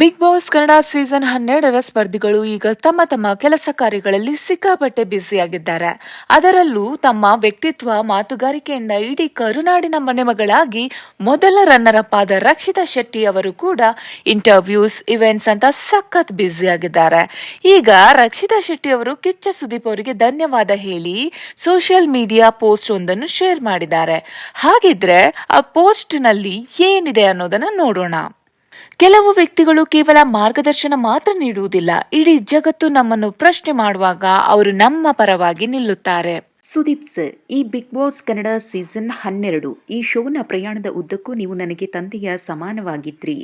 Big Boss Kannada season ಹನ್ನೆರಡರ ಸ್ಪರ್ಧಿಗಳು ಈಗ ತಮ್ಮ ತಮ್ಮ ಕೆಲಸ ಕಾರ್ಯಗಳಲ್ಲಿ ಸಿಕ್ಕಾಪಟ್ಟೆ ಬ್ಯುಸಿಯಾಗಿದ್ದಾರೆ. ಅದರಲ್ಲೂ ತಮ್ಮ ವ್ಯಕ್ತಿತ್ವ, ಮಾತುಗಾರಿಕೆಯಿಂದ ಇಡೀ ಕರುನಾಡಿನ ಮನೆಮಗಳಾಗಿ ಮೊದಲ ರನ್ನರ್ ಅಪ್ ಆದ ರಕ್ಷಿತಾ ಶೆಟ್ಟಿ ಅವರು ಕೂಡ ಇಂಟರ್ವ್ಯೂಸ್ ಇವೆಂಟ್ಸ್ ಅಂತ ಸಖತ್ ಬ್ಯುಸಿಯಾಗಿದ್ದಾರೆ. ಈಗ ರಕ್ಷಿತಾ ಶೆಟ್ಟಿ ಅವರು ಕಿಚ್ಚ ಸುದೀಪ್ ಅವರಿಗೆ ಧನ್ಯವಾದ ಹೇಳಿ ಸೋಷಿಯಲ್ ಮೀಡಿಯಾ ಪೋಸ್ಟ್ ಒಂದನ್ನು ಶೇರ್ ಮಾಡಿದ್ದಾರೆ. ಹಾಗಿದ್ರೆ ಆ ಪೋಸ್ಟ್ನಲ್ಲಿ ಏನಿದೆ ಅನ್ನೋದನ್ನ ನೋಡೋಣ. ಕೆಲವು ವ್ಯಕ್ತಿಗಳು ಕೇವಲ ಮಾರ್ಗದರ್ಶನ ಮಾತ್ರ ನೀಡುವುದಿಲ್ಲ. ಇಡೀ ಜಗತ್ತು ನಮ್ಮನ್ನು ಪ್ರಶ್ನೆ ಮಾಡುವಾಗ ಅವರು ನಮ್ಮ ಪರವಾಗಿ ನಿಲ್ಲುತ್ತಾರೆ. ಸುದೀಪ್ ಸರ್ ಈ ಬಿಗ್ ಬಾಸ್ ಕನ್ನಡ ಸೀಸನ್ ಹನ್ನೆರಡು ಈ ಶೋನ ಪ್ರಯಾಣದ ಉದ್ದಕ್ಕೂ ನೀವು ನನಗೆ ತಂದೆಯ ಸಮಾನವಾಗಿದ್ರಿ.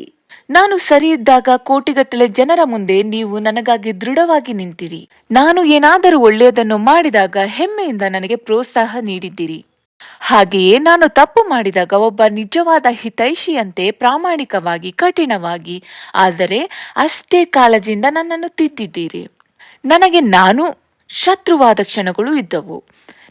ನಾನು ಸರಿ ಇದ್ದಾಗ ಕೋಟಿಗಟ್ಟಲೆ ಜನರ ಮುಂದೆ ನೀವು ನನಗಾಗಿ ದೃಢವಾಗಿ ನಿಂತಿರಿ. ನಾನು ಏನಾದರೂ ಒಳ್ಳೆಯದನ್ನು ಮಾಡಿದಾಗ ಹೆಮ್ಮೆಯಿಂದ ನನಗೆ ಪ್ರೋತ್ಸಾಹ ನೀಡಿದ್ದೀರಿ. ಹಾಗೆಯೇ ನಾನು ತಪ್ಪು ಮಾಡಿದಾಗ ಒಬ್ಬ ನಿಜವಾದ ಹಿತೈಷಿಯಂತೆ ಪ್ರಾಮಾಣಿಕವಾಗಿ ಕಠಿಣವಾಗಿ ಆದರೆ ಅಷ್ಟೇ ಕಾಳಜಿಯಿಂದ ನನ್ನನ್ನು ತಿದ್ದಿದ್ದೀರಿ. ನನಗೆ ನಾನು ಶತ್ರುವಾದ ಕ್ಷಣಗಳು ಇದ್ದವು.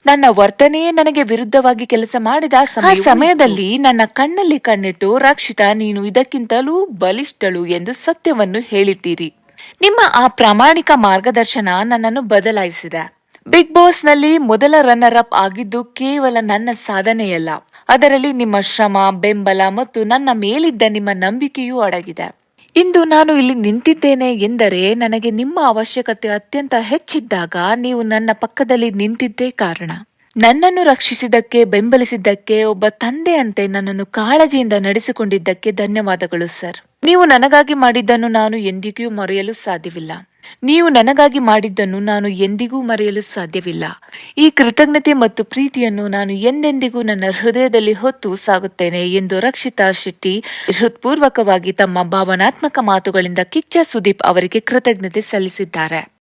ನನ್ನ ವರ್ತನೆಯೇ ನನಗೆ ವಿರುದ್ಧವಾಗಿ ಕೆಲಸ ಮಾಡಿದ ಆ ಸಮಯದಲ್ಲಿ ನನ್ನ ಕಣ್ಣಲ್ಲಿ ಕಣ್ಣಿಟ್ಟು ರಕ್ಷಿತಾ ನೀನು ಇದಕ್ಕಿಂತಲೂ ಬಲಿಷ್ಠಳು ಎಂದು ಸತ್ಯವನ್ನು ಹೇಳಿದ್ದೀರಿ. ನಿಮ್ಮ ಆ ಪ್ರಾಮಾಣಿಕ ಮಾರ್ಗದರ್ಶನ ನನ್ನನ್ನು ಬದಲಾಯಿಸಿದೆ. ಬಿಗ್ ಬಾಸ್ನಲ್ಲಿ ಮೊದಲ ರನ್ನರ್ ಅಪ್ ಆಗಿದ್ದು ಕೇವಲ ನನ್ನ ಸಾಧನೆಯಲ್ಲ. ಅದರಲ್ಲಿ ನಿಮ್ಮ ಶ್ರಮ, ಬೆಂಬಲ ಮತ್ತು ನನ್ನ ಮೇಲಿದ್ದ ನಿಮ್ಮ ನಂಬಿಕೆಯೂ ಅಡಗಿದೆ. ಇಂದು ನಾನು ಇಲ್ಲಿ ನಿಂತಿದ್ದೇನೆ ಎಂದರೆ ನನಗೆ ನಿಮ್ಮ ಅವಶ್ಯಕತೆ ಅತ್ಯಂತ ಹೆಚ್ಚಿದ್ದಾಗ ನೀವು ನನ್ನ ಪಕ್ಕದಲ್ಲಿ ನಿಂತಿದ್ದೇ ಕಾರಣ. ನನ್ನನ್ನು ರಕ್ಷಿಸಿದ್ದಕ್ಕೆ, ಬೆಂಬಲಿಸಿದ್ದಕ್ಕೆ, ಒಬ್ಬ ತಂದೆಯಂತೆ ನನ್ನನ್ನು ಕಾಳಜಿಯಿಂದ ನಡೆಸಿಕೊಂಡಿದ್ದಕ್ಕೆ ಧನ್ಯವಾದಗಳು ಸರ್. ನೀವು ನನಗಾಗಿ ಮಾಡಿದ್ದನ್ನು ನಾನು ಎಂದಿಗೂ ಮರೆಯಲು ಸಾಧ್ಯವಿಲ್ಲ. ನೀವು ನನಗಾಗಿ ಮಾಡಿದ್ದನ್ನು ನಾನು ಎಂದಿಗೂ ಮರೆಯಲು ಸಾಧ್ಯವಿಲ್ಲ. ಈ ಕೃತಜ್ಞತೆ ಮತ್ತು ಪ್ರೀತಿಯನ್ನು ನಾನು ಎಂದೆಂದಿಗೂ ನನ್ನ ಹೃದಯದಲ್ಲಿ ಹೊತ್ತು ಸಾಗುತ್ತೇನೆ ಎಂದು ರಕ್ಷಿತಾ ಶೆಟ್ಟಿ ಹೃತ್ಪೂರ್ವಕವಾಗಿ ತಮ್ಮ ಭಾವನಾತ್ಮಕ ಮಾತುಗಳಿಂದ ಕಿಚ್ಚ ಸುದೀಪ್ ಅವರಿಗೆ ಕೃತಜ್ಞತೆ ಸಲ್ಲಿಸಿದ್ದಾರೆ.